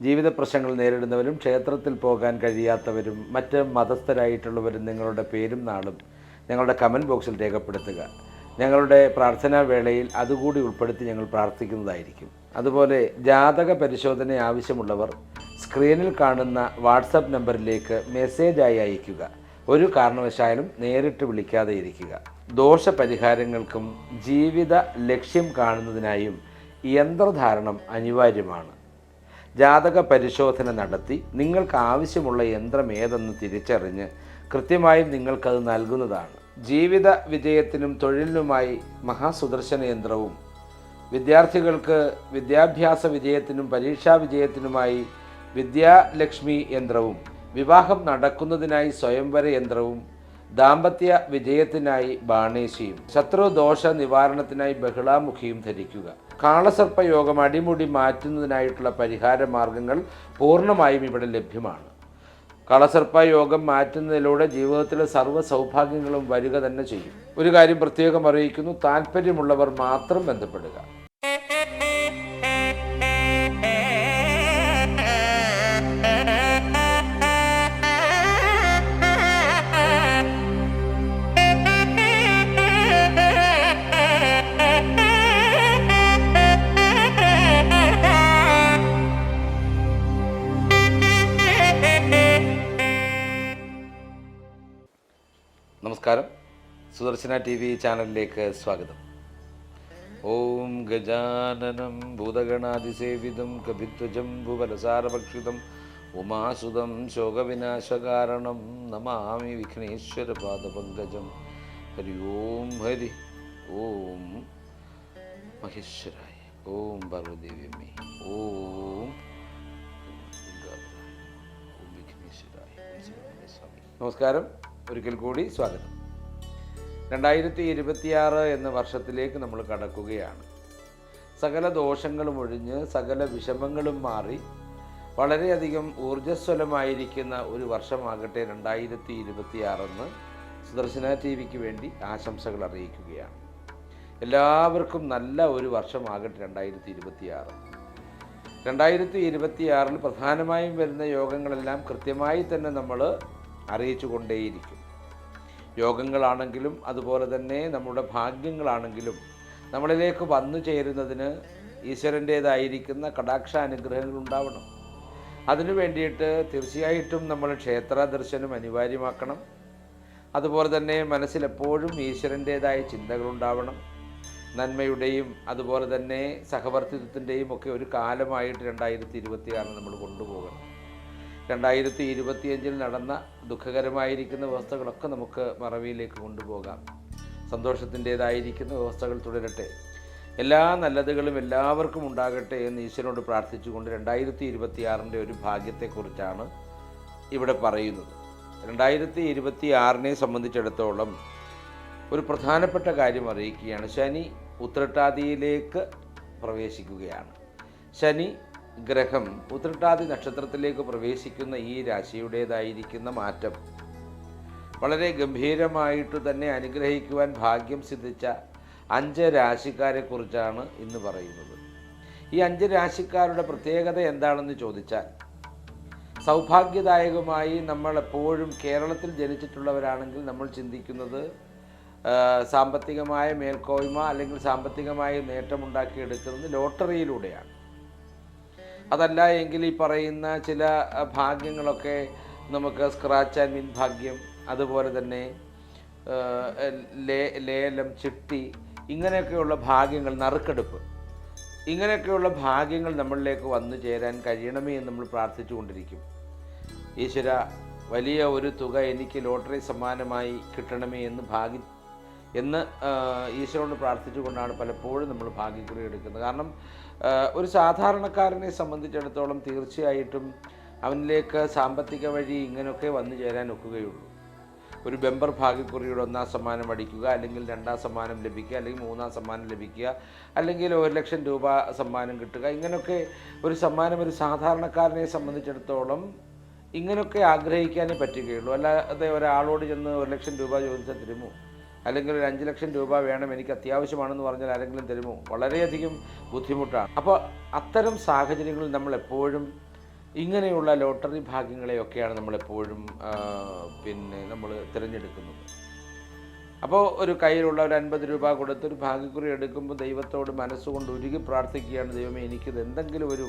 ജീവിത പ്രശ്നങ്ങൾ നേരിടുന്നവരും ക്ഷേത്രത്തിൽ പോകാൻ കഴിയാത്തവരും മറ്റ് മതസ്ഥരായിട്ടുള്ളവരും നിങ്ങളുടെ പേരും നാളും ഞങ്ങളുടെ കമന്റ് ബോക്സിൽ രേഖപ്പെടുത്തുക. ഞങ്ങളുടെ പ്രാർത്ഥനാ വേളയിൽ അതുകൂടി ഉൾപ്പെടുത്തി ഞങ്ങൾ പ്രാർത്ഥിക്കുന്നതായിരിക്കും. അതുപോലെ ജാതക പരിശോധന ആവശ്യമുള്ളവർ സ്ക്രീനിൽ കാണുന്ന വാട്സപ്പ് നമ്പറിലേക്ക് മെസ്സേജായി അയയ്ക്കുക. ഒരു കാരണവശാലും നേരിട്ട് വിളിക്കാതെ ഇരിക്കുക. ദോഷ പരിഹാരങ്ങൾക്കും ജീവിത ലക്ഷ്യം കാണുന്നതിനായും യന്ത്രധാരണം അനിവാര്യമാണ്. ജാതക പരിശോധന നടത്തി നിങ്ങൾക്ക് ആവശ്യമുള്ള യന്ത്രം ഏതെന്ന് തിരിച്ചറിഞ്ഞ് കൃത്യമായും നിങ്ങൾക്കത് നൽകുന്നതാണ്. ജീവിത വിജയത്തിനും തൊഴിലിനുമായി മഹാസുദർശന യന്ത്രവും വിദ്യാർത്ഥികൾക്ക് വിദ്യാഭ്യാസ വിജയത്തിനും പരീക്ഷാ വിജയത്തിനുമായി വിദ്യാലക്ഷ്മി യന്ത്രവും വിവാഹം നടക്കുന്നതിനായി സ്വയംവര യന്ത്രവും ദാമ്പത്യ വിജയത്തിനായി ബാണേശിയും ശത്രുദോഷ നിവാരണത്തിനായി ബഹുളാമുഖിയും ധരിക്കുക. കാളസർപ്പ യോഗം അടിമുടി മാറ്റുന്നതിനായിട്ടുള്ള പരിഹാര മാർഗങ്ങൾ പൂർണമായും ഇവിടെ ലഭ്യമാണ്. കളസർപ്പ യോഗം മാറ്റുന്നതിലൂടെ ജീവിതത്തിലെ സർവ സൗഭാഗ്യങ്ങളും വരിക തന്നെ ചെയ്യും. ഒരു കാര്യം പ്രത്യേകം അറിയിക്കുന്നു താല്പര്യമുള്ളവർ മാത്രം ബന്ധപ്പെടുക. നമസ്കാരം. സുദർശന ടി വി ചാനലിലേക്ക് സ്വാഗതം. ഓം ഗജാനനം ഭൂതഗണാതിസേവിതം കവിത്വജം ഭുവലസാരഭക്ഷിതം ഉമാസുതം ശോകവിനാശകാരണം നമാമി വിഘ്നേശ്വര പാദപങ്കജം ഹരി ഓം ഹരി ഓം മഹേശ്വരായ. ഓം പാർവദേവ്യമ്മേ ഓം നമസ്കാരം. ഒരിക്കൽ കൂടി സ്വാഗതം. രണ്ടായിരത്തി ഇരുപത്തിയാറ് എന്ന വർഷത്തിലേക്ക് നമ്മൾ കടക്കുകയാണ്. സകല ദോഷങ്ങളും ഒഴിഞ്ഞ് സകല വിഷമങ്ങളും മാറി വളരെയധികം ഊർജസ്വലമായിരിക്കുന്ന ഒരു വർഷമാകട്ടെ രണ്ടായിരത്തി ഇരുപത്തിയാറെന്ന് സുദർശന ടി വിക്ക് വേണ്ടി ആശംസകൾ അറിയിക്കുകയാണ്. എല്ലാവർക്കും നല്ല ഒരു വർഷമാകട്ടെ രണ്ടായിരത്തി ഇരുപത്തിയാറ് രണ്ടായിരത്തി ഇരുപത്തിയാറിൽ പ്രധാനമായും വരുന്ന യോഗങ്ങളെല്ലാം കൃത്യമായി തന്നെ നമ്മൾ അറിയിച്ചു കൊണ്ടേയിരിക്കും യോഗങ്ങളാണെങ്കിലും അതുപോലെ തന്നെ നമ്മുടെ ഭാഗ്യങ്ങളാണെങ്കിലും നമ്മളിലേക്ക് വന്നു ചേരുന്നതിന് ഈശ്വരന്റേതായിരിക്കുന്ന കടാക്ഷ അനുഗ്രഹങ്ങൾ ഉണ്ടാവണം. അതിനു വേണ്ടിയിട്ട് തീർച്ചയായിട്ടും നമ്മൾ ക്ഷേത്ര ദർശനം അനിവാര്യമാക്കണം. അതുപോലെ തന്നെ മനസ്സിലെപ്പോഴും ഈശ്വരന്റേതായ ചിന്തകളുണ്ടാവണം നന്മയുടെയും അതുപോലെ തന്നെ സഹവർത്തിത്വത്തിന്റെയും ഒക്കെ ഒരു കാലമായിട്ട് രണ്ടായിരത്തി ഇരുപത്തിയാറിന് നമ്മൾ കൊണ്ടുപോകണം. രണ്ടായിരത്തി ഇരുപത്തിയഞ്ചിൽ നടന്ന ദുഃഖകരമായിരിക്കുന്ന വ്യവസ്ഥകളൊക്കെ നമുക്ക് മറവിയിലേക്ക് കൊണ്ടുപോകാം. സന്തോഷത്തിന്റേതായിരിക്കുന്ന വ്യവസ്ഥകൾ തുടരട്ടെ. എല്ലാ നല്ലതുകളും എല്ലാവർക്കും ഉണ്ടാകട്ടെ എന്ന് ഈശ്വരനോട് പ്രാർത്ഥിച്ചുകൊണ്ട് രണ്ടായിരത്തി ഇരുപത്തിയാറിന്റെ ഒരു ഭാഗ്യത്തെക്കുറിച്ചാണ് ഇവിടെ പറയുന്നത്. രണ്ടായിരത്തി ഇരുപത്തി ആറിനെ സംബന്ധിച്ചിടത്തോളം ഒരു പ്രധാനപ്പെട്ട കാര്യം അറിയിക്കുകയാണ്. ശനി ഉത്രട്ടാതിയിലേക്ക് പ്രവേശിക്കുകയാണ്. ശനി ഗ്രഹം ഉത്രട്ടാതി നക്ഷത്രത്തിലേക്ക് പ്രവേശിക്കുന്ന ഈ രാശിയുടേതായിരിക്കുന്ന മാറ്റം. വളരെ ഗംഭീരമായിട്ട് തന്നെ അനുഗ്രഹിക്കുവാൻ ഭാഗ്യം സിദ്ധിച്ച അഞ്ച് രാശിക്കാരെക്കുറിച്ചാണ് ഇന്ന് പറയുന്നത്. ഈ അഞ്ച് രാശിക്കാരുടെ പ്രത്യേകത എന്താണെന്ന് ചോദിച്ചാൽ സൗഭാഗ്യദായകമായി നമ്മൾ എപ്പോഴും കേരളത്തിൽ ജനിച്ചിട്ടുള്ളവരാണെങ്കിൽ നമ്മൾ ചിന്തിക്കുന്നത് സാമ്പത്തികമായ മേൽക്കോയ്മ അല്ലെങ്കിൽ സാമ്പത്തികമായ നേട്ടമുണ്ടാക്കിയെടുക്കുന്നത് ലോട്ടറിയിലൂടെയാണ്. അതല്ല എങ്കിൽ ഈ പറയുന്ന ചില ഭാഗ്യങ്ങളൊക്കെ നമുക്ക് സ്ക്രാച്ച് ആൻഡ് വിൻ ഭാഗ്യം അതുപോലെ തന്നെ ലേ ലേലം ചിട്ടി ഇങ്ങനെയൊക്കെയുള്ള ഭാഗ്യങ്ങൾ നറുക്കെടുപ്പ്. ഇങ്ങനെയൊക്കെയുള്ള ഭാഗ്യങ്ങൾ നമ്മളിലേക്ക് വന്നു ചേരാൻ കഴിയണമേ എന്ന് നമ്മൾ പ്രാർത്ഥിച്ചുകൊണ്ടിരിക്കും ഈശ്വര വലിയ ഒരു തുക എനിക്ക് ലോട്ടറി സമ്മാനമായി കിട്ടണമേ എന്ന് ഭാഗ്യ എന്ന് ഈശ്വരനോട് പ്രാർത്ഥിച്ചുകൊണ്ടാണ് പലപ്പോഴും നമ്മൾ ഭാഗ്യക്കുറി എടുക്കുന്നത്. കാരണം ഒരു സാധാരണക്കാരനെ സംബന്ധിച്ചിടത്തോളം തീർച്ചയായിട്ടും അവനിലേക്ക് സാമ്പത്തിക വഴി ഇങ്ങനെയൊക്കെ വന്നു ചേരാൻ ഒക്കുകയുള്ളൂ. ഒരു ബെമ്പർ ഭാഗ്യക്കുറിയുടെ ഒന്നാം സമ്മാനം അടിക്കുക അല്ലെങ്കിൽ രണ്ടാം സമ്മാനം ലഭിക്കുക അല്ലെങ്കിൽ മൂന്നാം സമ്മാനം ലഭിക്കുക അല്ലെങ്കിൽ ഒരു ലക്ഷം രൂപ സമ്മാനം കിട്ടുക ഇങ്ങനെയൊക്കെ ഒരു സമ്മാനം ഒരു സാധാരണക്കാരനെ സംബന്ധിച്ചിടത്തോളം ഇങ്ങനെയൊക്കെ ആഗ്രഹിക്കാനേ പറ്റുകയുള്ളൂ. അല്ലാതെ ഒരാളോട് ചെന്ന് ഒരു ലക്ഷം രൂപ ചോദിച്ചാൽ തരുമോ? അല്ലെങ്കിൽ ഒരു അഞ്ച് ലക്ഷം രൂപ വേണം എനിക്ക് അത്യാവശ്യമാണെന്ന് പറഞ്ഞാൽ ആരെങ്കിലും തരുമോ? വളരെയധികം ബുദ്ധിമുട്ടാണ്. അപ്പോൾ അത്തരം സാഹചര്യങ്ങളിൽ നമ്മൾ എപ്പോഴും ഇങ്ങനെയുള്ള ലോട്ടറി ഭാഗ്യങ്ങളെയൊക്കെയാണ് നമ്മളെപ്പോഴും പിന്നെ നമ്മൾ തിരഞ്ഞെടുക്കുന്നത്. അപ്പോൾ ഒരു കയ്യിലുള്ള ഒരു അൻപത് രൂപ കൊടുത്ത് ഒരു ഭാഗ്യക്കുറി എടുക്കുമ്പോൾ ദൈവത്തോട് മനസ്സുകൊണ്ട് ഉരുകി പ്രാർത്ഥിക്കുകയാണ് ദൈവമേ എനിക്കിത് എന്തെങ്കിലും ഒരു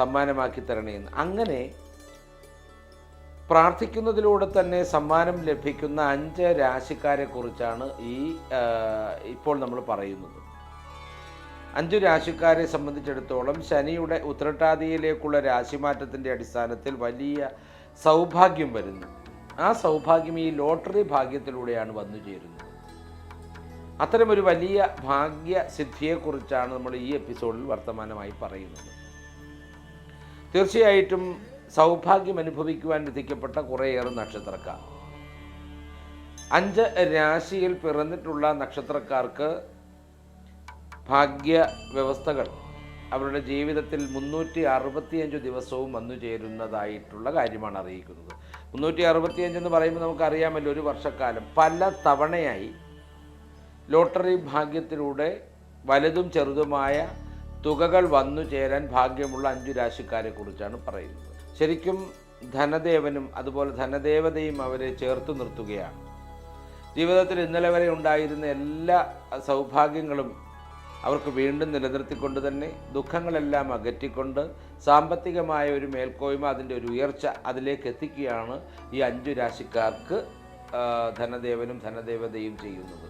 സമ്മാനമാക്കി തരണേ എന്ന് അങ്ങനെ പ്രാർത്ഥിക്കുന്നതിലൂടെ തന്നെ സമ്മാനം ലഭിക്കുന്ന അഞ്ച് രാശിക്കാരെ കുറിച്ചാണ് ഈ ഇപ്പോൾ നമ്മൾ പറയുന്നത്. അഞ്ചു രാശിക്കാരെ സംബന്ധിച്ചിടത്തോളം ശനിയുടെ ഉത്രട്ടാതിയിലേക്കുള്ള രാശിമാറ്റത്തിന്റെ അടിസ്ഥാനത്തിൽ വലിയ സൗഭാഗ്യം വരുന്നു. ആ സൗഭാഗ്യം ഈ ലോട്ടറി ഭാഗ്യത്തിലൂടെയാണ് വന്നു ചേരുന്നത്. അത്തരമൊരു വലിയ ഭാഗ്യ സിദ്ധിയെക്കുറിച്ചാണ് നമ്മൾ ഈ എപ്പിസോഡിൽ വർത്തമാനമായി പറയുന്നത്. തീർച്ചയായിട്ടും സൗഭാഗ്യം അനുഭവിക്കുവാൻ വിധിക്കപ്പെട്ട കുറേയേറെ നക്ഷത്രക്കാർ. അഞ്ച് രാശിയിൽ പിറന്നിട്ടുള്ള നക്ഷത്രക്കാർക്ക് ഭാഗ്യ വ്യവസ്ഥകൾ അവരുടെ ജീവിതത്തിൽ മുന്നൂറ്റി അറുപത്തിയഞ്ച് ദിവസവും വന്നു ചേരുന്നതായിട്ടുള്ള കാര്യമാണ് അറിയിക്കുന്നത്. മുന്നൂറ്റി അറുപത്തിയഞ്ച് എന്ന് പറയുമ്പോൾ നമുക്കറിയാമല്ലോ ഒരു വർഷക്കാലം. പല തവണയായി ലോട്ടറി ഭാഗ്യത്തിലൂടെ വലുതും ചെറുതുമായ തുകകൾ വന്നു ചേരാൻ ഭാഗ്യമുള്ള അഞ്ചു രാശിക്കാരെ കുറിച്ചാണ് പറയുന്നത്. ശരിക്കും ധനദേവനും അതുപോലെ ധനദേവതയും അവരെ ചേർത്ത് നിർത്തുകയാണ്. ജീവിതത്തിൽ ഇന്നലെ വരെ ഉണ്ടായിരുന്ന എല്ലാ സൗഭാഗ്യങ്ങളും അവർക്ക് വീണ്ടും നിലനിർത്തിക്കൊണ്ട് തന്നെ ദുഃഖങ്ങളെല്ലാം അകറ്റിക്കൊണ്ട് സാമ്പത്തികമായ ഒരു മേൽക്കോയ്മ അതിന്റെ ഒരു ഉയർച്ച അതിലേക്ക് എത്തിക്കുകയാണ് ഈ അഞ്ചു രാശിക്കാർക്ക് ധനദേവനും ധനദേവതയും ചെയ്യുന്നത്.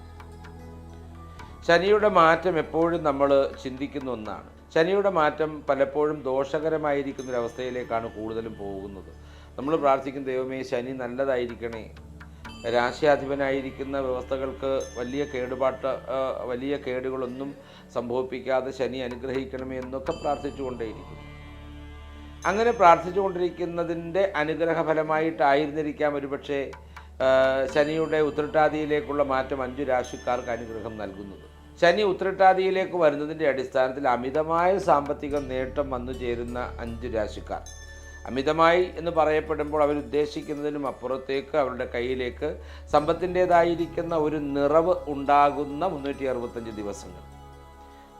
ശനിയുടെ മാറ്റം എപ്പോഴും നമ്മൾ ചിന്തിക്കുന്ന ഒന്നാണ്. ശനിയുടെ മാറ്റം പലപ്പോഴും ദോഷകരമായിരിക്കുന്ന അവസ്ഥയിലേക്കാണ് കൂടുതലും പോകുന്നത്. നമ്മൾ പ്രാർത്ഥിക്കും ദൈവമേ ശനി നല്ലതായിരിക്കണേ. രാശിയാധിപനായിരിക്കുന്ന വ്യവസ്ഥകൾക്ക് വലിയ കേടുപാട്ട് വലിയ കേടുകളൊന്നും സംഭവിപ്പിക്കാതെ ശനി അനുഗ്രഹിക്കണമേ എന്നൊക്കെ പ്രാർത്ഥിച്ചുകൊണ്ടേയിരിക്കും. അങ്ങനെ പ്രാർത്ഥിച്ചുകൊണ്ടിരിക്കുന്നതിന്റെ അനുഗ്രഹ ഫലമായിട്ടായിരുന്നിരിക്കാം ഒരുപക്ഷെ ശനിയുടെ ഉത്രട്ടാതിയിലേക്കുള്ള മാറ്റം അഞ്ചു രാശിക്കാർക്ക് അനുഗ്രഹം നൽകുന്നത്. ശനി ഉത്രട്ടാതിയിലേക്ക് വരുന്നതിന്റെ അടിസ്ഥാനത്തിൽ അമിതമായ സാമ്പത്തിക നേട്ടം വന്നു ചേരുന്ന അഞ്ച് രാശിക്കാർ. അമിതമായി എന്ന് പറയപ്പെടുമ്പോൾ അവർ ഉദ്ദേശിക്കുന്നതിനും അപ്പുറത്തേക്ക് അവരുടെ കയ്യിലേക്ക് സമ്പത്തിന്റേതായിരിക്കുന്ന ഒരു നിറവ് ഉണ്ടാകുന്ന മുന്നൂറ്റി അറുപത്തഞ്ച് ദിവസങ്ങൾ.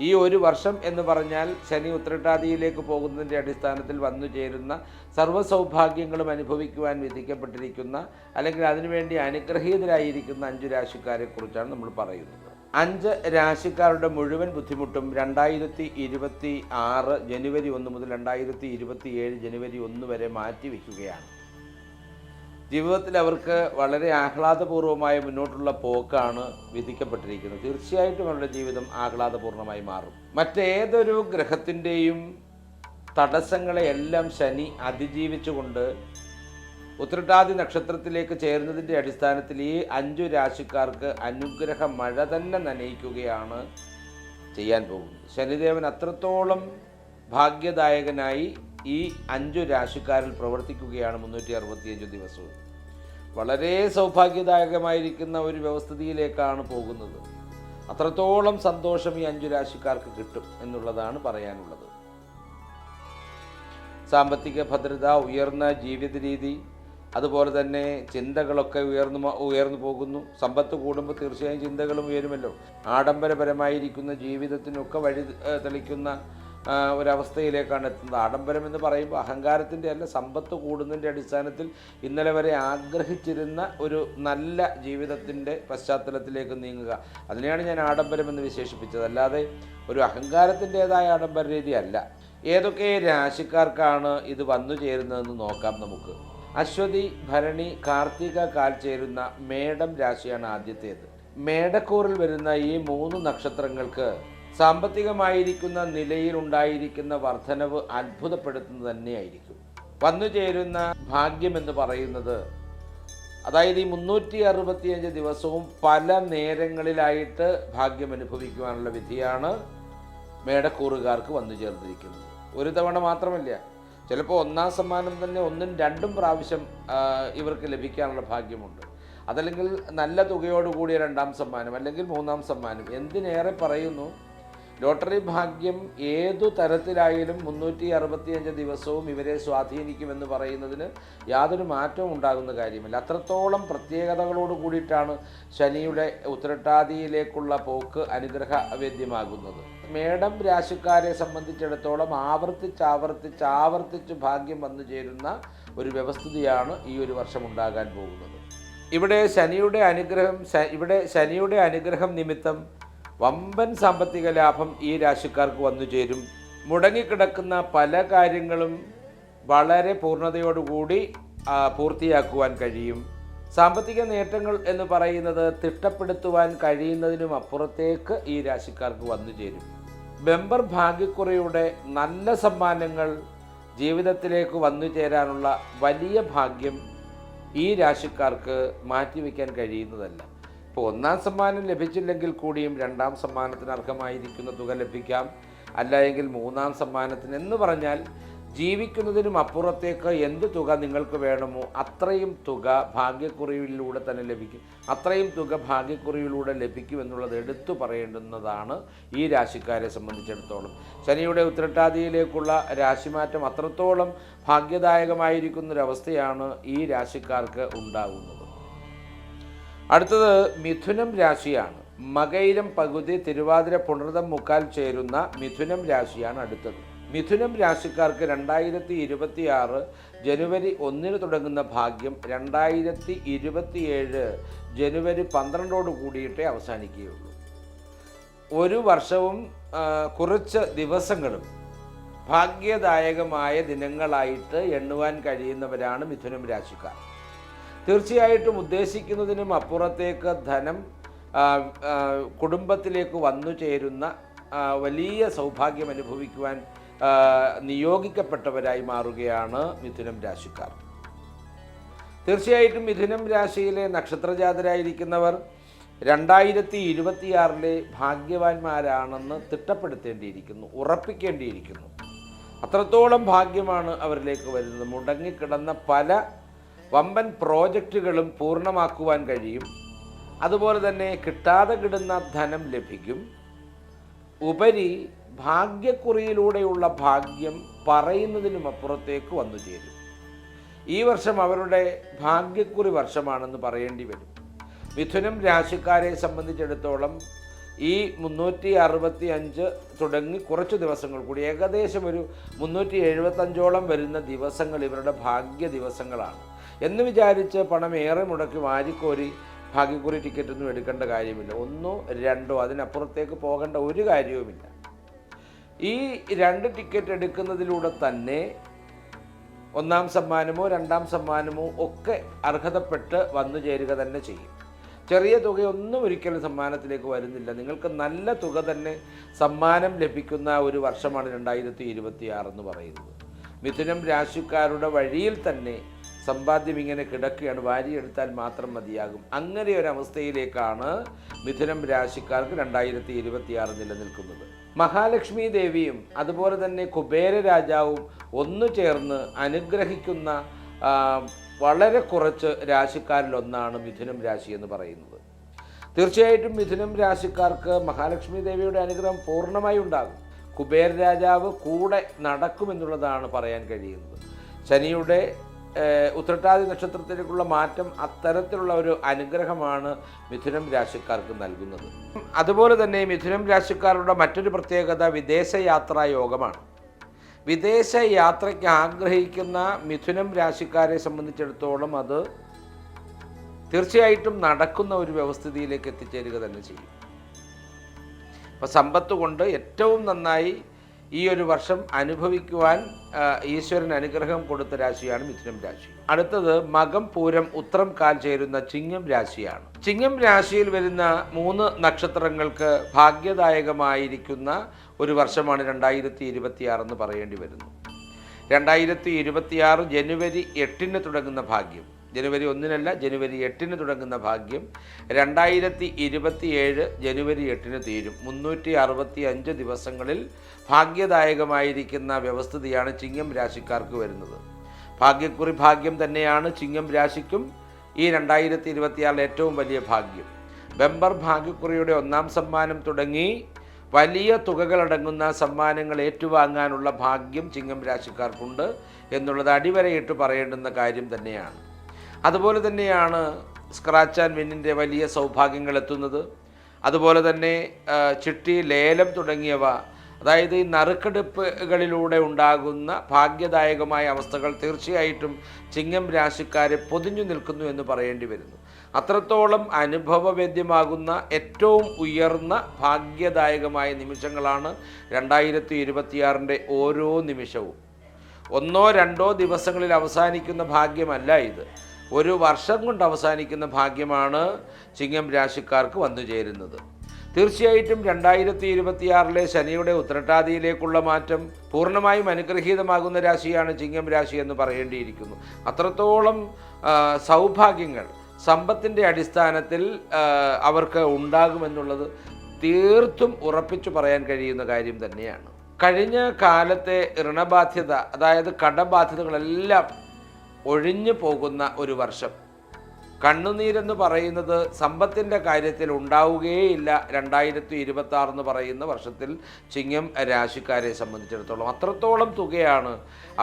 ഈ ഒരു വർഷം എന്ന് പറഞ്ഞാൽ ശനി ഉത്രട്ടാതിയിലേക്ക് പോകുന്നതിന്റെ അടിസ്ഥാനത്തിൽ വന്നു ചേരുന്ന സർവസൗഭാഗ്യങ്ങളും അനുഭവിക്കുവാൻ വിധിക്കപ്പെട്ടിരിക്കുന്ന അല്ലെങ്കിൽ അതിനുവേണ്ടി അനുഗ്രഹീതരായിരിക്കുന്ന അഞ്ചു രാശിക്കാരെക്കുറിച്ചാണ് നമ്മൾ പറയുന്നത്. അഞ്ച് രാശിക്കാരുടെ മുഴുവൻ ബുദ്ധിമുട്ടും രണ്ടായിരത്തി ഇരുപത്തി ആറ് ജനുവരി ഒന്ന് മുതൽ രണ്ടായിരത്തി ഇരുപത്തി ഏഴ് ജനുവരി ഒന്ന് വരെ മാറ്റിവെക്കുകയാണ് ജീവിതത്തിൽ അവർക്ക് വളരെ ആഹ്ലാദപൂർവമായ മുന്നോട്ടുള്ള പോക്കാണ് വിധിക്കപ്പെട്ടിരിക്കുന്നത്. തീർച്ചയായിട്ടും അവരുടെ ജീവിതം ആഹ്ലാദപൂർണമായി മാറും. മറ്റേതൊരു ഗ്രഹത്തിന്റെയും തടസ്സങ്ങളെയെല്ലാം ശനി അതിജീവിച്ചുകൊണ്ട് ഉത്രട്ടാതി നക്ഷത്രത്തിലേക്ക് ചേരുന്നതിന്റെ അടിസ്ഥാനത്തിൽ ഈ അഞ്ചു രാശിക്കാർക്ക് അനുഗ്രഹ മഴ തന്നെ നനയിക്കുകയാണ് ചെയ്യാൻ പോകുന്നത്. ശനിദേവൻ അത്രത്തോളം ഭാഗ്യദായകനായി ഈ അഞ്ചു രാശിക്കാരിൽ പ്രവർത്തിക്കുകയാണ് മുന്നൂറ്റി അറുപത്തിയഞ്ച് ദിവസവും. വളരെ സൗഭാഗ്യദായകമായിരിക്കുന്ന ഒരു വ്യവസ്ഥിതിയിലേക്കാണ് പോകുന്നത്. അത്രത്തോളം സന്തോഷം ഈ അഞ്ചു രാശിക്കാർക്ക് കിട്ടും എന്നുള്ളതാണ് പറയാനുള്ളത്. സാമ്പത്തിക ഭദ്രത ഉയർന്ന ജീവിത രീതി അതുപോലെ തന്നെ ചിന്തകളൊക്കെ ഉയർന്നു ഉയർന്നു പോകുന്നു. സമ്പത്ത് കൂടുമ്പോൾ തീർച്ചയായും ചിന്തകളും ഉയരുമല്ലോ. ആഡംബരപരമായിരിക്കുന്ന ജീവിതത്തിനൊക്കെ വഴി തെളിക്കുന്ന ഒരവസ്ഥയിലേക്കാണ് എത്തുന്നത്. ആഡംബരം എന്ന് പറയുമ്പോൾ അഹങ്കാരത്തിന്റെ അല്ല സമ്പത്ത് കൂടുന്നതിന്റെ അടിസ്ഥാനത്തിൽ ഇന്നലെ വരെ ആഗ്രഹിച്ചിരുന്ന ഒരു നല്ല ജീവിതത്തിന്റെ പശ്ചാത്തലത്തിലേക്ക് നീങ്ങുക. അതിനെയാണ് ഞാൻ ആഡംബരം എന്ന് വിശേഷിപ്പിച്ചത്. അല്ലാതെ ഒരു അഹങ്കാരത്തിന്റെതായ ആഡംബര രീതി അല്ല. ഏതൊക്കെ രാശിക്കാർക്കാണ് ഇത് വന്നു ചേരുന്നതെന്ന് നോക്കാം നമുക്ക്. അശ്വതി ഭരണി കാർത്തിക കാൽ ചേരുന്ന മേടം രാശിയാണ് ആദ്യത്തേത്. മേടക്കൂറിൽ വരുന്ന ഈ മൂന്ന് നക്ഷത്രങ്ങൾക്ക് സാമ്പത്തികമായിരിക്കുന്ന നിലയിൽ ഉണ്ടായിരിക്കുന്ന വർധനവ് അത്ഭുതപ്പെടുത്തുന്നത് തന്നെയായിരിക്കും. വന്നു ചേരുന്ന ഭാഗ്യം എന്ന് പറയുന്നത് അതായത് ഈ മുന്നൂറ്റി അറുപത്തിയഞ്ച് ദിവസവും പല നേരങ്ങളിലായിട്ട് ഭാഗ്യം അനുഭവിക്കുവാനുള്ള വിധിയാണ് മേടക്കൂറുകാർക്ക് വന്നു ചേർന്നിരിക്കുന്നത്. ഒരു തവണ മാത്രമല്ല ചിലപ്പോൾ ഒന്നാം സമ്മാനം തന്നെ ഒന്നും രണ്ടും പ്രാവശ്യം ഇവർക്ക് ലഭിക്കാനുള്ള ഭാഗ്യമുണ്ട്. അതല്ലെങ്കിൽ നല്ല തുകയോടുകൂടിയ രണ്ടാം സമ്മാനം അല്ലെങ്കിൽ മൂന്നാം സമ്മാനം. എന്തിനേറെ പറയുന്നു? ലോട്ടറി ഭാഗ്യം ഏതു തരത്തിലായാലും മുന്നൂറ്റി അറുപത്തിയഞ്ച് ദിവസവും ഇവരെ സ്വാധീനിക്കുമെന്ന് പറയുന്നതിന് യാതൊരു മാറ്റവും ഉണ്ടാകുന്ന കാര്യമില്ല. അത്രത്തോളം പ്രത്യേകതകളോട് കൂടിയിട്ടാണ് ശനിയുടെ ഉത്രട്ടാതിയിലേക്കുള്ള പോക്ക് അനുഗ്രഹവേദ്യമാകുന്നത് മേടം രാശിക്കാരെ സംബന്ധിച്ചിടത്തോളം ആവർത്തിച്ച് ആവർത്തിച്ച് ആവർത്തിച്ച് ഭാഗ്യം വന്നു ചേരുന്ന ഒരു വ്യവസ്ഥിതിയാണ് ഈ ഒരു വർഷം ഉണ്ടാകാൻ പോകുന്നത്. ഇവിടെ ശനിയുടെ അനുഗ്രഹം ഇവിടെ ശനിയുടെ അനുഗ്രഹം നിമിത്തം വമ്പൻ സാമ്പത്തിക ലാഭം ഈ രാശിക്കാർക്ക് വന്നു ചേരും. മുടങ്ങിക്കിടക്കുന്ന പല കാര്യങ്ങളും വളരെ പൂർണതയോടുകൂടി പൂർത്തിയാക്കുവാൻ കഴിയും. സാമ്പത്തിക നേട്ടങ്ങൾ എന്ന് പറയുന്നത് തിട്ടപ്പെടുത്തുവാൻ കഴിയുന്നതിനും അപ്പുറത്തേക്ക് ഈ രാശിക്കാർക്ക് വന്നു ചേരും. ബെമ്പർ ഭാഗ്യക്കുറയുടെ നല്ല സമ്മാനങ്ങൾ ജീവിതത്തിലേക്ക് വന്നു ചേരാനുള്ള വലിയ ഭാഗ്യം ഈ രാശിക്കാർക്ക് മാറ്റിവെക്കാൻ കഴിയുന്നതല്ല. ഇപ്പോൾ ഒന്നാം സമ്മാനം ലഭിച്ചില്ലെങ്കിൽ കൂടിയും രണ്ടാം സമ്മാനത്തിന് അർഹമായിരിക്കുന്ന തുക ലഭിക്കാം. അല്ല എങ്കിൽ മൂന്നാം സമ്മാനത്തിന് എന്ന് പറഞ്ഞാൽ ജീവിക്കുന്നതിനും അപ്പുറത്തേക്ക് എന്ത് തുക നിങ്ങൾക്ക് വേണമോ അത്രയും തുക ഭാഗ്യക്കുറിയിലൂടെ തന്നെ ലഭിക്കും. അത്രയും തുക ഭാഗ്യക്കുറിയിലൂടെ ലഭിക്കും എന്നുള്ളത് എടുത്തു പറയേണ്ടുന്നതാണ് ഈ രാശിക്കാരെ സംബന്ധിച്ചിടത്തോളം. ശനിയുടെ ഉത്രട്ടാതിയിലേക്കുള്ള രാശിമാറ്റം അത്രത്തോളം ഭാഗ്യദായകമായിരിക്കുന്നൊരവസ്ഥയാണ് ഈ രാശിക്കാർക്ക് ഉണ്ടാകുന്നത് അടുത്തത് മിഥുനം രാശിയാണ്. മകയിരം പകുതി തിരുവാതിര പുണർതം മുക്കാൽ ചേരുന്ന മിഥുനം രാശിയാണ് അടുത്തത്. മിഥുനം രാശിക്കാർക്ക് രണ്ടായിരത്തി ഇരുപത്തി ആറ് ജനുവരി ഒന്നിന് തുടങ്ങുന്ന ഭാഗ്യം രണ്ടായിരത്തി ഇരുപത്തിയേഴ് ജനുവരി പന്ത്രണ്ടോട് കൂടിയിട്ടേ അവസാനിക്കുകയുള്ളൂ. ഒരു വർഷവും കുറച്ച് ദിവസങ്ങളും ഭാഗ്യദായകമായ ദിനങ്ങളായിട്ട് എണ്ണുവാൻ കഴിയുന്നവരാണ് മിഥുനം രാശിക്കാർ. തീർച്ചയായിട്ടും ഉദ്ദേശിക്കുന്നതിനും അപ്പുറത്തേക്ക് ധനം കുടുംബത്തിലേക്ക് വന്നു ചേരുന്ന വലിയ സൗഭാഗ്യം അനുഭവിക്കുവാൻ നിയോഗിക്കപ്പെട്ടവരായി മാറുകയാണ് മിഥുനം രാശിക്കാർ. തീർച്ചയായിട്ടും മിഥുനം രാശിയിലെ നക്ഷത്രജാതരായിരിക്കുന്നവർ രണ്ടായിരത്തി ഇരുപത്തിയാറിലെ ഭാഗ്യവാന്മാരാണെന്ന് തിട്ടപ്പെടുത്തേണ്ടിയിരിക്കുന്നു ഉറപ്പിക്കേണ്ടിയിരിക്കുന്നു. അത്രത്തോളം ഭാഗ്യമാണ് അവരിലേക്ക് വരുന്നത്. മുടങ്ങിക്കിടന്ന പല വമ്പൻ പ്രോജക്റ്റുകളും പൂർണമാക്കുവാൻ കഴിയും. അതുപോലെ തന്നെ കിട്ടാതെ കിടുന്ന ധനം ലഭിക്കും. ഉപരി ഭാഗ്യക്കുറിയിലൂടെയുള്ള ഭാഗ്യം പറയുന്നതിനും അപ്പുറത്തേക്ക് വന്നു ചേരും. ഈ വർഷം അവരുടെ ഭാഗ്യക്കുറി വർഷമാണെന്ന് പറയേണ്ടി വരും. മിഥുനം രാശിക്കാരെ സംബന്ധിച്ചിടത്തോളം ഈ മുന്നൂറ്റി അറുപത്തി അഞ്ച് തുടങ്ങി കുറച്ച് ദിവസങ്ങൾ കൂടി ഏകദേശം ഒരു മുന്നൂറ്റി എഴുപത്തഞ്ചോളം വരുന്ന ദിവസങ്ങൾ ഇവരുടെ ഭാഗ്യ ദിവസങ്ങളാണ്. എന്ന് വിചാരിച്ച് പണം ഏറെ മുടക്കി വാരിക്കോരി ഭാഗ്യക്കുറി ടിക്കറ്റൊന്നും എടുക്കേണ്ട കാര്യമില്ല. ഒന്നോ രണ്ടോ അതിനപ്പുറത്തേക്ക് പോകേണ്ട ഒരു കാര്യവുമില്ല. ഈ രണ്ട് ടിക്കറ്റ് എടുക്കുന്നതിലൂടെ തന്നെ ഒന്നാം സമ്മാനമോ രണ്ടാം സമ്മാനമോ ഒക്കെ അർഹതപ്പെട്ട് വന്നു ചേരുക തന്നെ ചെയ്യും. ചെറിയ തുകയൊന്നും ഒരിക്കലും സമ്മാനത്തിലേക്ക് വരുന്നില്ല. നിങ്ങൾക്ക് നല്ല തുക തന്നെ സമ്മാനം ലഭിക്കുന്ന ഒരു വർഷമാണ് രണ്ടായിരത്തി ഇരുപത്തി എന്ന് പറയുന്നത്. മിഥുനം രാശിക്കാരുടെ വഴിയിൽ തന്നെ സമ്പാദ്യം ഇങ്ങനെ കിടക്കുകയാണ്. വാരിയെടുത്താൽ മാത്രം മതിയാകും. അങ്ങനെ ഒരു അവസ്ഥയിലേക്കാണ് മിഥുനം രാശിക്കാർക്ക് രണ്ടായിരത്തി ഇരുപത്തി ആറ് നിലനിൽക്കുന്നത്. മഹാലക്ഷ്മി ദേവിയും അതുപോലെ തന്നെ കുബേര രാജാവും ഒന്നു ചേർന്ന് അനുഗ്രഹിക്കുന്ന വളരെ കുറച്ച് രാശിക്കാരിൽ ഒന്നാണ് മിഥുനം രാശി എന്ന് പറയുന്നത്. തീർച്ചയായിട്ടും മിഥുനം രാശിക്കാർക്ക് മഹാലക്ഷ്മി ദേവിയുടെ അനുഗ്രഹം പൂർണമായി ഉണ്ടാകും. കുബേര രാജാവ് കൂടെ നടക്കുമെന്നുള്ളതാണ് പറയാൻ കഴിയുന്നത്. ശനിയുടെ ഉത്രട്ടാതി നക്ഷത്രത്തിലേക്കുള്ള മാറ്റം അത്തരത്തിലുള്ള ഒരു അനുഗ്രഹമാണ് മിഥുനം രാശിക്കാർക്ക് നൽകുന്നത്. അതുപോലെ തന്നെ മിഥുനം രാശിക്കാരുടെ മറ്റൊരു പ്രത്യേകത വിദേശയാത്രാ യോഗമാണ്. വിദേശ യാത്രയ്ക്ക് ആഗ്രഹിക്കുന്ന മിഥുനം രാശിക്കാരെ സംബന്ധിച്ചിടത്തോളം അത് തീർച്ചയായിട്ടും നടക്കുന്ന ഒരു വ്യവസ്ഥിതിയിലേക്ക് എത്തിച്ചേരുക തന്നെ ചെയ്യും. അപ്പോൾ സമ്പത്ത് കൊണ്ട് ഏറ്റവും നന്നായി ഈ ഒരു വർഷം അനുഭവിക്കുവാൻ ഈശ്വരൻ അനുഗ്രഹം കൊടുത്ത രാശിയാണ് മിഥുനം രാശി. അടുത്തത് മകം പൂരം ഉത്രം കാൽ ചേരുന്ന ചിങ്ങം രാശിയാണ്. ചിങ്ങം രാശിയിൽ വരുന്ന മൂന്ന് നക്ഷത്രങ്ങൾക്ക് ഭാഗ്യദായകമായിരിക്കുന്ന ഒരു വർഷമാണ് രണ്ടായിരത്തി ഇരുപത്തിയാറെന്ന് പറയേണ്ടി വരുന്നു. രണ്ടായിരത്തി ഇരുപത്തിയാറ് ജനുവരി എട്ടിന് തുടങ്ങുന്ന ഭാഗ്യം. ജനുവരി ഒന്നിനല്ല ജനുവരി എട്ടിന് തുടങ്ങുന്ന ഭാഗ്യം രണ്ടായിരത്തി ഇരുപത്തിയേഴ് ജനുവരി എട്ടിന് തീരും. മുന്നൂറ്റി അറുപത്തി അഞ്ച് ദിവസങ്ങളിൽ ഭാഗ്യദായകമായിരിക്കുന്ന വ്യവസ്ഥിതിയാണ് ചിങ്ങം രാശിക്കാർക്ക് വരുന്നത്. ഭാഗ്യക്കുറി ഭാഗ്യം തന്നെയാണ് ചിങ്ങം രാശിക്കും ഈ രണ്ടായിരത്തി ഇരുപത്തിയാറിൽ ഏറ്റവും വലിയ ഭാഗ്യം. ബെമ്പർ ഭാഗ്യക്കുറിയുടെ ഒന്നാം സമ്മാനം തുടങ്ങി വലിയ തുകകളടങ്ങുന്ന സമ്മാനങ്ങൾ ഏറ്റുവാങ്ങാനുള്ള ഭാഗ്യം ചിങ്ങം രാശിക്കാർക്കുണ്ട് എന്നുള്ളത് അടിവരയിട്ട് പറയേണ്ടുന്ന കാര്യം തന്നെയാണ്. അതുപോലെ തന്നെയാണ് സ്ക്രാച്ച് ആൻഡ് വിന്നിന്റെ വലിയ സൗഭാഗ്യങ്ങൾ എത്തുന്നത് അതുപോലെ തന്നെ ചിട്ടി ലേലം തുടങ്ങിയവ അതായത് ഈ നറുക്കെടുപ്പുകളിലൂടെ ഉണ്ടാകുന്ന ഭാഗ്യദായകമായ അവസ്ഥകൾ തീർച്ചയായിട്ടും ചിങ്ങം രാശിക്കാരെ പൊതിഞ്ഞു നിൽക്കുന്നു എന്ന് പറയേണ്ടി വരുന്നു. അത്രത്തോളം അനുഭവവേദ്യമാകുന്ന ഏറ്റവും ഉയർന്ന ഭാഗ്യദായകമായ നിമിഷങ്ങളാണ് രണ്ടായിരത്തി ഇരുപത്തിയാറിന്റെ ഓരോ നിമിഷവും. ഒന്നോ രണ്ടോ ദിവസങ്ങളിൽ അവസാനിക്കുന്ന ഭാഗ്യമല്ല ഇത്. ഒരു വർഷം കൊണ്ട് അവസാനിക്കുന്ന ഭാഗ്യമാണ് ചിങ്ങം രാശിക്കാർക്ക് വന്നു ചേരുന്നത്. തീർച്ചയായിട്ടും രണ്ടായിരത്തി ഇരുപത്തിയാറിലെ ശനിയുടെ ഉത്രട്ടാതിയിലേക്കുള്ള മാറ്റം പൂർണമായും അനുഗ്രഹീതമാകുന്ന രാശിയാണ് ചിങ്ങം രാശി എന്ന് പറയേണ്ടിയിരിക്കുന്നു. അത്രത്തോളം സൗഭാഗ്യങ്ങൾ സമ്പത്തിന്റെ അടിസ്ഥാനത്തിൽ അവർക്ക് ഉണ്ടാകുമെന്നുള്ളത് തീർത്തും ഉറപ്പിച്ചു പറയാൻ കഴിയുന്ന കാര്യം തന്നെയാണ്. കഴിഞ്ഞ കാലത്തെ ഋണബാധ്യത അതായത് കടബാധ്യതകളെല്ലാം ഒഴിഞ്ഞു പോകുന്ന ഒരു വർഷം. കണ്ണുനീരെന്ന് പറയുന്നത് സമ്പത്തിന്റെ കാര്യത്തിൽ ഉണ്ടാവുകയേയില്ല രണ്ടായിരത്തി ഇരുപത്തി എന്ന് പറയുന്ന വർഷത്തിൽ ചിങ്ങം രാശിക്കാരെ സംബന്ധിച്ചിടത്തോളം. അത്രത്തോളം തുകയാണ്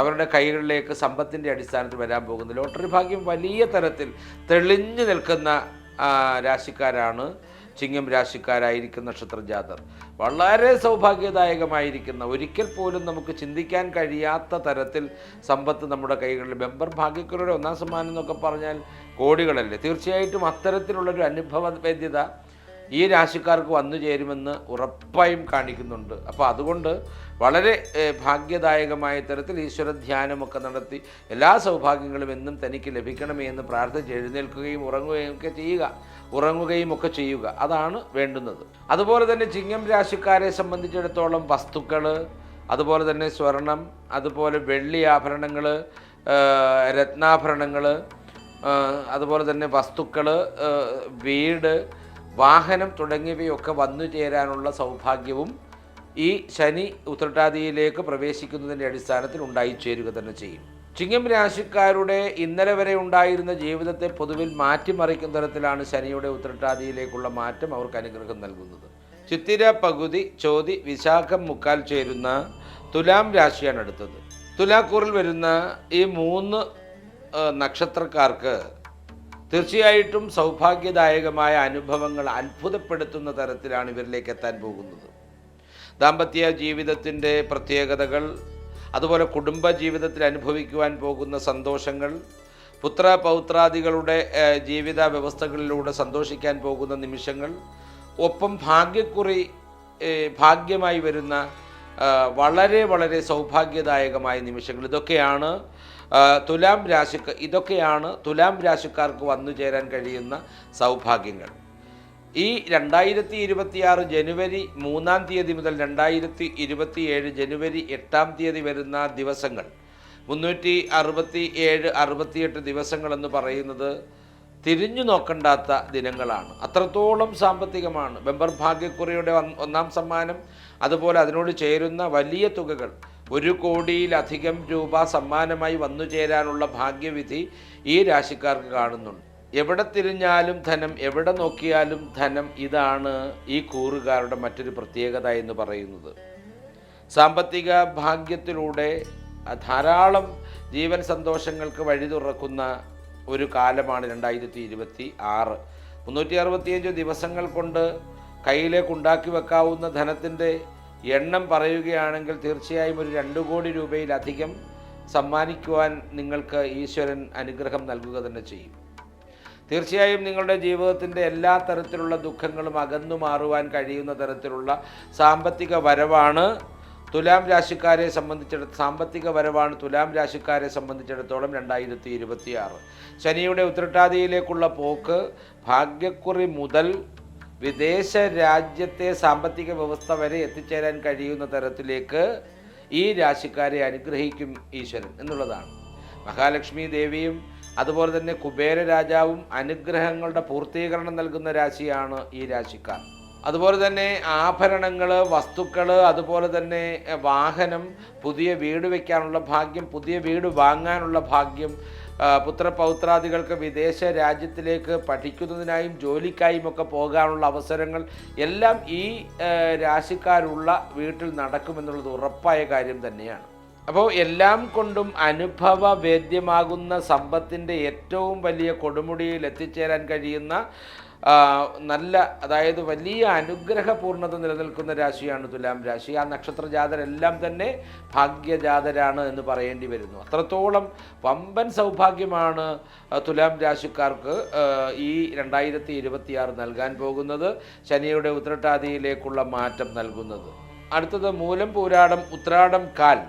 അവരുടെ കൈകളിലേക്ക് സമ്പത്തിന്റെ അടിസ്ഥാനത്തിൽ വരാൻ പോകുന്നത്. ലോട്ടറി ഭാഗ്യം വലിയ തരത്തിൽ തെളിഞ്ഞു നിൽക്കുന്ന രാശിക്കാരാണ് ചിങ്ങം രാശിക്കാരായിരിക്കുന്ന നക്ഷത്രജാതർ വളരെ സൗഭാഗ്യദായകമായിരിക്കുന്ന ഒരിക്കൽ പോലും നമുക്ക് ചിന്തിക്കാൻ കഴിയാത്ത തരത്തിൽ സമ്പത്ത് നമ്മുടെ കൈകളിൽ. മെമ്പർ ഭാഗ്യക്കുറയുടെ ഒന്നാം സമ്മാനം എന്നൊക്കെ പറഞ്ഞാൽ കോടികളല്ലേ? തീർച്ചയായിട്ടും അത്തരത്തിലുള്ളൊരു അനുഭവ വേദ്യത ഈ രാശിക്കാർക്ക് വന്നു ചേരുമെന്ന് ഉറപ്പായും കാണിക്കുന്നുണ്ട്. അപ്പോൾ അതുകൊണ്ട് വളരെ ഭാഗ്യദായകമായ തരത്തിൽ ഈശ്വര ധ്യാനമൊക്കെ നടത്തി എല്ലാ സൗഭാഗ്യങ്ങളും എന്നും തനിക്ക് ലഭിക്കണമേ എന്ന് പ്രാർത്ഥിച്ച് എഴുന്നേൽക്കുകയും ഉറങ്ങുകയും ഒക്കെ ചെയ്യുക. ഉറങ്ങുകയും ഒക്കെ ചെയ്യുക. അതാണ് വേണ്ടുന്നത്. അതുപോലെ തന്നെ ചിങ്ങം രാശിക്കാരെ സംബന്ധിച്ചിടത്തോളം വസ്തുക്കൾ അതുപോലെ തന്നെ സ്വർണം അതുപോലെ വെള്ളി ആഭരണങ്ങൾ രത്നാഭരണങ്ങൾ അതുപോലെ തന്നെ വസ്തുക്കൾ വീട് വാഹനം തുടങ്ങിയവയൊക്കെ വന്നു ചേരാനുള്ള സൗഭാഗ്യവും ഈ ശനി ഉത്രട്ടാതിയിലേക്ക് പ്രവേശിക്കുന്നതിന്റെ അടിസ്ഥാനത്തിൽ ഉണ്ടായിച്ചേരുക തന്നെ ചെയ്യും. ചിങ്ങം രാശിക്കാരുടെ ഇന്നലെ വരെ ഉണ്ടായിരുന്ന ജീവിതത്തെ പൊതുവിൽ മാറ്റിമറിക്കുന്ന തരത്തിലാണ് ശനിയുടെ ഉത്രട്ടാതിയിലേക്കുള്ള മാറ്റം അവർക്ക് അനുഗ്രഹം നൽകുന്നത്. ചിത്തിര പകുതി ചോതി വിശാഖം മുക്കാൽ ചേരുന്ന തുലാം രാശിയാണ് അടുത്തത്. തുലാക്കൂറിൽ വരുന്ന ഈ മൂന്ന് നക്ഷത്രക്കാർക്ക് തീർച്ചയായിട്ടും സൗഭാഗ്യദായകമായ അനുഭവങ്ങൾ അത്ഭുതപ്പെടുത്തുന്ന തരത്തിലാണ് ഇവരിലേക്ക് എത്താൻ പോകുന്നത്. ദാമ്പത്യ ജീവിതത്തിന്റെ പ്രത്യേകതകൾ അതുപോലെ കുടുംബ ജീവിതത്തിൽ അനുഭവിക്കുവാൻ പോകുന്ന സന്തോഷങ്ങൾ പുത്ര പൗത്രാദികളുടെ ജീവിത വ്യവസ്ഥകളിലൂടെ സന്തോഷിക്കാൻ പോകുന്ന നിമിഷങ്ങൾ ഒപ്പം ഭാഗ്യക്കുറി ഭാഗ്യമായി വരുന്ന വളരെ വളരെ സൗഭാഗ്യദായകമായ നിമിഷങ്ങൾ. ഇതൊക്കെയാണ് തുലാം രാശിക്ക് ഇതൊക്കെയാണ് തുലാം രാശിക്കാർക്ക് വന്നു ചേരാൻ കഴിയുന്ന സൗഭാഗ്യങ്ങൾ. ഈ രണ്ടായിരത്തി ഇരുപത്തിയാറ് ജനുവരി മൂന്നാം തീയതി മുതൽ രണ്ടായിരത്തി ഇരുപത്തിയേഴ് ജനുവരി എട്ടാം തീയതി വരുന്ന ദിവസങ്ങൾ മുന്നൂറ്റി അറുപത്തി ഏഴ് അറുപത്തിയെട്ട് ദിവസങ്ങളെന്ന് പറയുന്നത് തിരിഞ്ഞു നോക്കണ്ടാത്ത ദിനങ്ങളാണ്. അത്രത്തോളം സാമ്പത്തികമാണ്. ബെമ്പർ ഭാഗ്യക്കുറിയുടെ ഒന്നാം സമ്മാനം അതുപോലെ അതിനോട് ചേരുന്ന വലിയ തുകകൾ. ഒരു കോടിയിലധികം രൂപ സമ്മാനമായി വന്നു ചേരാനുള്ള ഭാഗ്യവിധി ഈ രാശിക്കാർക്ക് കാണുന്നുണ്ട്. എവിടെ തിരിഞ്ഞാലും ധനം എവിടെ നോക്കിയാലും ധനം ഇതാണ് ഈ കൂറുകാരുടെ മറ്റൊരു പ്രത്യേകത എന്ന് പറയുന്നത്. സാമ്പത്തിക ഭാഗ്യത്തിലൂടെ ധാരാളം ജീവൻ സന്തോഷങ്ങൾക്ക് വഴി തുറക്കുന്ന ഒരു കാലമാണ് രണ്ടായിരത്തി ഇരുപത്തി ആറ് മുന്നൂറ്റി അറുപത്തിയഞ്ച് ദിവസങ്ങൾ കൊണ്ട് കയ്യിലേക്ക് ഉണ്ടാക്കി വെക്കാവുന്ന ധനത്തിന്റെ എണ്ണം പറയുകയാണെങ്കിൽ തീർച്ചയായും ഒരു രണ്ട് കോടി രൂപയിലധികം സമ്മാനിക്കുവാൻ നിങ്ങൾക്ക് ഈശ്വരൻ അനുഗ്രഹം നൽകുക തന്നെ ചെയ്യും. തീർച്ചയായും നിങ്ങളുടെ ജീവിതത്തിന്റെ എല്ലാ തരത്തിലുള്ള ദുഃഖങ്ങളും അകന്നു മാറുവാൻ കഴിയുന്ന തരത്തിലുള്ള സാമ്പത്തിക വരവാണ് തുലാം രാശിക്കാരെ സംബന്ധിച്ചിടത്ത് സാമ്പത്തിക വരവാണ് തുലാം രാശിക്കാരെ സംബന്ധിച്ചിടത്തോളം രണ്ടായിരത്തി ഇരുപത്തി ആറ് ശനിയുടെ ഉത്രട്ടാതിയിലേക്കുള്ള പോക്ക് ഭാഗ്യക്കുറി മുതൽ വിദേശ രാജ്യത്തെ സാമ്പത്തിക വ്യവസ്ഥ വരെ എത്തിച്ചേരാൻ കഴിയുന്ന തരത്തിലേക്ക് ഈ രാശിക്കാരെ അനുഗ്രഹിക്കും ഈശ്വരൻ എന്നുള്ളതാണ്. മഹാലക്ഷ്മി ദേവിയും അതുപോലെ തന്നെ കുബേര രാജാവും അനുഗ്രഹങ്ങളുടെ പൂർത്തീകരണം നൽകുന്ന രാശിയാണ് ഈ രാശിക്കാർ. അതുപോലെ തന്നെ ആഭരണങ്ങൾ വസ്തുക്കൾ അതുപോലെ തന്നെ വാഹനം പുതിയ വീട് വയ്ക്കാനുള്ള ഭാഗ്യം പുതിയ വീട് വാങ്ങാനുള്ള ഭാഗ്യം പുത്രപൗത്രാദികൾക്ക് വിദേശ രാജ്യത്തിലേക്ക് പഠിക്കുന്നതിനായും ജോലിക്കായും ഒക്കെ പോകാനുള്ള അവസരങ്ങൾ എല്ലാം ഈ രാശിക്കാരുള്ള വീട്ടിൽ നടക്കുമെന്നുള്ളത് ഉറപ്പായ കാര്യം തന്നെയാണ്. അപ്പോൾ എല്ലാം കൊണ്ടും അനുഭവ വേദ്യമാകുന്ന സമ്പത്തിന്റെ ഏറ്റവും വലിയ കൊടുമുടിയിൽ എത്തിച്ചേരാൻ കഴിയുന്ന നല്ല അതായത് വലിയ അനുഗ്രഹപൂർണത നിലനിൽക്കുന്ന രാശിയാണ് തുലാം രാശി. ആ നക്ഷത്ര ജാതരെല്ലാം തന്നെ ഭാഗ്യജാതരാണ് എന്ന് പറയേണ്ടി വരുന്നു. അത്രത്തോളം വമ്പൻ സൗഭാഗ്യമാണ് തുലാം രാശിക്കാർക്ക് ഈ രണ്ടായിരത്തി ഇരുപത്തിയാറ് നൽകാൻ പോകുന്നത്. ശനിയുടെ ഉത്രട്ടാതിയിലേക്കുള്ള മാറ്റം നൽകുന്നത്. അടുത്തത് മൂലം പൂരാടം ഉത്രാടം കാൽ.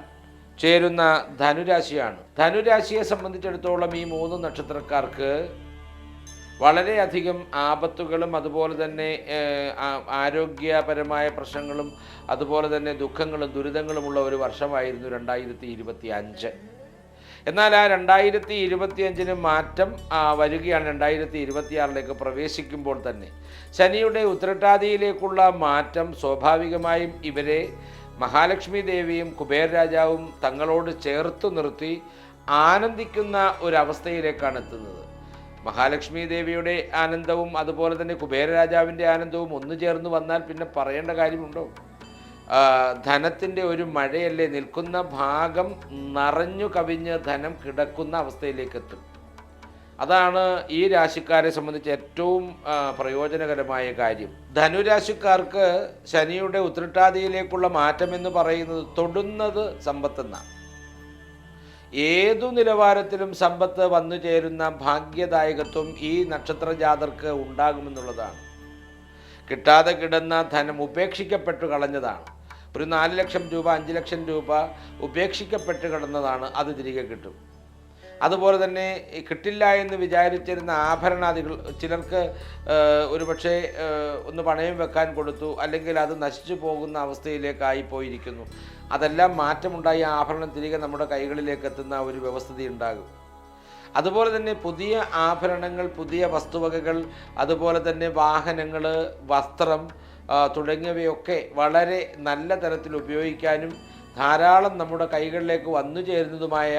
ചേരുന്ന ധനുരാശിയാണ്. ധനുരാശിയെ സംബന്ധിച്ചിടത്തോളം ഈ മൂന്ന് നക്ഷത്രക്കാർക്ക് വളരെയധികം ആപത്തുകളും അതുപോലെ തന്നെ ആരോഗ്യപരമായ പ്രശ്നങ്ങളും അതുപോലെ തന്നെ ദുഃഖങ്ങളും ദുരിതങ്ങളുമുള്ള ഒരു വർഷമായിരുന്നു രണ്ടായിരത്തി ഇരുപത്തി അഞ്ച് എന്നാൽ ആ രണ്ടായിരത്തി ഇരുപത്തി അഞ്ചിന് മാറ്റം വരികയാണ് രണ്ടായിരത്തി ഇരുപത്തിയാറിലേക്ക് പ്രവേശിക്കുമ്പോൾ തന്നെ. ശനിയുടെ ഉത്രട്ടാതിയിലേക്കുള്ള മാറ്റം സ്വാഭാവികമായും ഇവരെ മഹാലക്ഷ്മി ദേവിയും കുബേർ രാജാവും തങ്ങളോട് ചേർത്തു നിർത്തി ആനന്ദിക്കുന്ന ഒരവസ്ഥയിലേക്കാണ് എത്തുന്നത്. മഹാലക്ഷ്മി ദേവിയുടെ ആനന്ദവും അതുപോലെ തന്നെ കുബേരരാജാവിന്റെ ആനന്ദവും ഒന്നു ചേർന്ന് വന്നാൽ പിന്നെ പറയേണ്ട കാര്യമുണ്ടോ? ധനത്തിന്റെ ഒരു മഴയല്ലേ നിൽക്കുന്ന ഭാഗം നിറഞ്ഞു കവിഞ്ഞ് ധനം കിടക്കുന്ന അവസ്ഥയിലേക്ക് എത്തും. അതാണ് ഈ രാശിക്കാരെ സംബന്ധിച്ച് ഏറ്റവും പ്രയോജനകരമായ കാര്യം. ധനുരാശിക്കാർക്ക് ശനിയുടെ ഉത്രട്ടാതിയിലേക്കുള്ള മാറ്റം എന്ന് പറയുന്നത് തൊടുന്നത് സമ്പത്തെന്നാണ് ഏതു നിലവാരത്തിലും സമ്പത്ത് വന്നു ചേരുന്ന ഭാഗ്യദായകത്വം ഈ നക്ഷത്ര ജാതർക്ക് ഉണ്ടാകുമെന്നുള്ളതാണ്. കിട്ടാതെ കിടന്ന ധനം ഉപേക്ഷിക്കപ്പെട്ടു കളഞ്ഞതാണ്. ഒരു നാല് ലക്ഷം രൂപ അഞ്ച് ലക്ഷം രൂപ ഉപേക്ഷിക്കപ്പെട്ട് കിടന്നതാണ് അത് തിരികെ കിട്ടും. അതുപോലെ തന്നെ കിട്ടില്ല എന്ന് വിചാരിച്ചിരുന്ന ആഭരണാദികൾ ചിലർക്ക് ഒരുപക്ഷെ ഒന്ന് പണയം വെക്കാൻ കൊടുത്തു അല്ലെങ്കിൽ അത് നശിച്ചു പോകുന്ന അവസ്ഥയിലേക്കായി പോയിരിക്കുന്നു. അതെല്ലാം മാറ്റമുണ്ടായി ആഭരണം തിരികെ നമ്മുടെ കൈകളിലേക്ക് എത്തുന്ന ഒരു വ്യവസ്ഥിതി ഉണ്ടാകും അതുപോലെ തന്നെ പുതിയ ആഭരണങ്ങൾ പുതിയ വസ്തുവകകൾ അതുപോലെ തന്നെ വാഹനങ്ങൾ വസ്ത്രം തുടങ്ങിയവയൊക്കെ വളരെ നല്ല തരത്തിൽ ഉപയോഗിക്കാനും ധാരാളം നമ്മുടെ കൈകളിലേക്ക് വന്നു ചേരുന്നതുമായ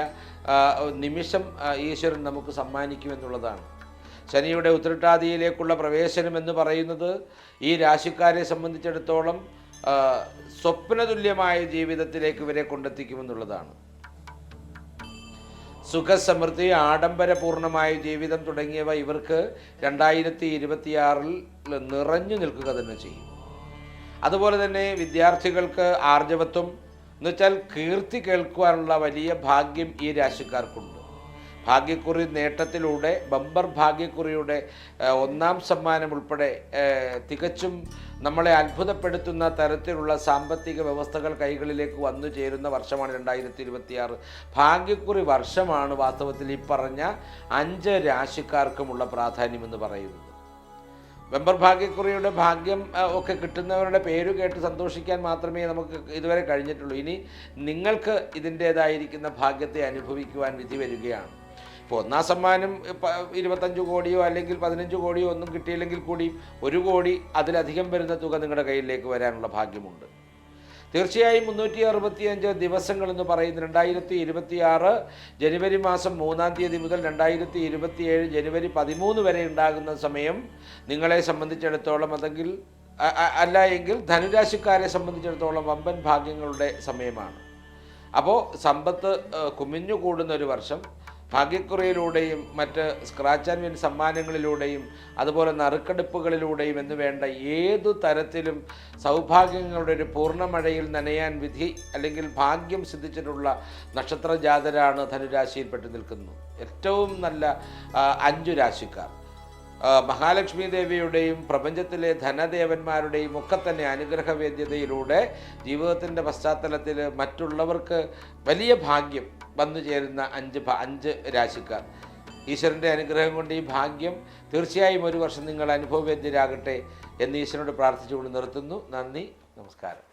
നിമിഷം ഈശ്വരൻ നമുക്ക് സമ്മാനിക്കുമെന്നുള്ളതാണ് ശനിയുടെ ഉത്രട്ടാതിയിലേക്കുള്ള പ്രവേശനം എന്ന് പറയുന്നത് ഈ രാശിക്കാരെ സംബന്ധിച്ചിടത്തോളം സ്വപ്നതുല്യമായ ജീവിതത്തിലേക്ക് ഇവരെ കൊണ്ടെത്തിക്കുമെന്നുള്ളതാണ്. സുഖസമൃദ്ധി ആഡംബരപൂർണമായ ജീവിതം തുടങ്ങിയവ ഇവർക്ക് രണ്ടായിരത്തി ഇരുപത്തിയാറിൽ നിറഞ്ഞു നിൽക്കുക തന്നെ ചെയ്യും. അതുപോലെ തന്നെ വിദ്യാർത്ഥികൾക്ക് ആർജവത്വം എന്ന് വെച്ചാൽ കീർത്തി കേൾക്കുവാനുള്ള വലിയ ഭാഗ്യം ഈ രാശിക്കാർക്കുണ്ട്. ഭാഗ്യക്കുറി നേട്ടത്തിലൂടെ ബമ്പർ ഭാഗ്യക്കുറിയുടെ ഒന്നാം സമ്മാനം ഉൾപ്പെടെ തികച്ചും നമ്മളെ അത്ഭുതപ്പെടുത്തുന്ന തരത്തിലുള്ള സാമ്പത്തിക വ്യവസ്ഥകൾ കൈകളിലേക്ക് വന്നു ചേരുന്ന വർഷമാണ് രണ്ടായിരത്തി ഇരുപത്തിയാറ് ഭാഗ്യക്കുറി വർഷമാണ് വാസ്തവത്തിൽ ഈ പറഞ്ഞ അഞ്ച് രാശിക്കാർക്കുമുള്ള പ്രാധാന്യമെന്ന് പറയുന്നത്. വെമ്പർ ഭാഗ്യക്കുറിയുടെ ഭാഗ്യം ഒക്കെ കിട്ടുന്നവരുടെ പേര് കേട്ട് സന്തോഷിക്കാൻ മാത്രമേ നമുക്ക് ഇതുവരെ കഴിഞ്ഞിട്ടുള്ളൂ. ഇനി നിങ്ങൾക്ക് ഇതിന്റേതായിരിക്കുന്ന ഭാഗ്യത്തെ അനുഭവിക്കുവാൻ വിധി വരികയാണ്. ഇപ്പോൾ ഒന്നാം സമ്മാനം ഇരുപത്തഞ്ച് കോടിയോ അല്ലെങ്കിൽ പതിനഞ്ച് കോടിയോ ഒന്നും കിട്ടിയില്ലെങ്കിൽ കൂടി ഒരു കോടി അതിലധികം വരുന്ന തുക നിങ്ങളുടെ കയ്യിലേക്ക് വരാനുള്ള ഭാഗ്യമുണ്ട്. തീർച്ചയായും മുന്നൂറ്റി അറുപത്തിയഞ്ച് ദിവസങ്ങൾ എന്ന് പറയുന്നത് രണ്ടായിരത്തി ഇരുപത്തിയാറ് ജനുവരി മാസം മൂന്നാം തീയതി മുതൽ രണ്ടായിരത്തി ഇരുപത്തിയേഴ് ജനുവരി പതിമൂന്ന് വരെ ഉണ്ടാകുന്ന സമയം നിങ്ങളെ സംബന്ധിച്ചിടത്തോളം അല്ലെങ്കിൽ അ- അ- അല്ല എങ്കിൽ ധനുരാശിക്കാരെ സംബന്ധിച്ചിടത്തോളം വമ്പൻ ഭാഗ്യങ്ങളുടെ സമയമാണ്. അപ്പോൾ സമ്പത്ത് കുമിഞ്ഞു കൂടുന്ന ഒരു വർഷം. ഭാഗ്യക്കുറിയിലൂടെയും മറ്റ് സ്ക്രാച്ച് ആൻഡ് വിൻ സമ്മാനങ്ങളിലൂടെയും അതുപോലെ നറുക്കെടുപ്പുകളിലൂടെയും എന്ന് വേണ്ട ഏതു തരത്തിലും സൗഭാഗ്യങ്ങളുടെ ഒരു പൂർണമഴയിൽ നനയാൻ വിധി അല്ലെങ്കിൽ ഭാഗ്യം സിദ്ധിച്ചിട്ടുള്ള നക്ഷത്ര ജാതരാണ് ധനുരാശിയിൽപ്പെട്ട് നിൽക്കുന്നു ഏറ്റവും നല്ല അഞ്ചു രാശിക്കാർ. മഹാലക്ഷ്മി ദേവിയുടെയും പ്രപഞ്ചത്തിലെ ധനദേവന്മാരുടെയും ഒക്കെ തന്നെ അനുഗ്രഹവേദ്യതയിലൂടെ ജീവിതത്തിന്റെ പശ്ചാത്തലത്തിൽ മറ്റുള്ളവർക്ക് വലിയ ഭാഗ്യം വന്നു ചേരുന്ന അഞ്ച് അഞ്ച് രാശിക്കാർ. ഈശ്വരന്റെ അനുഗ്രഹം കൊണ്ട് ഈ ഭാഗ്യം തീർച്ചയായും ഒരു വർഷം നിങ്ങൾ അനുഭവവേദ്യരാകട്ടെ എന്ന് ഈശ്വരനോട് പ്രാർത്ഥിച്ചുകൊണ്ട് നിർത്തുന്നു. നന്ദി. നമസ്കാരം.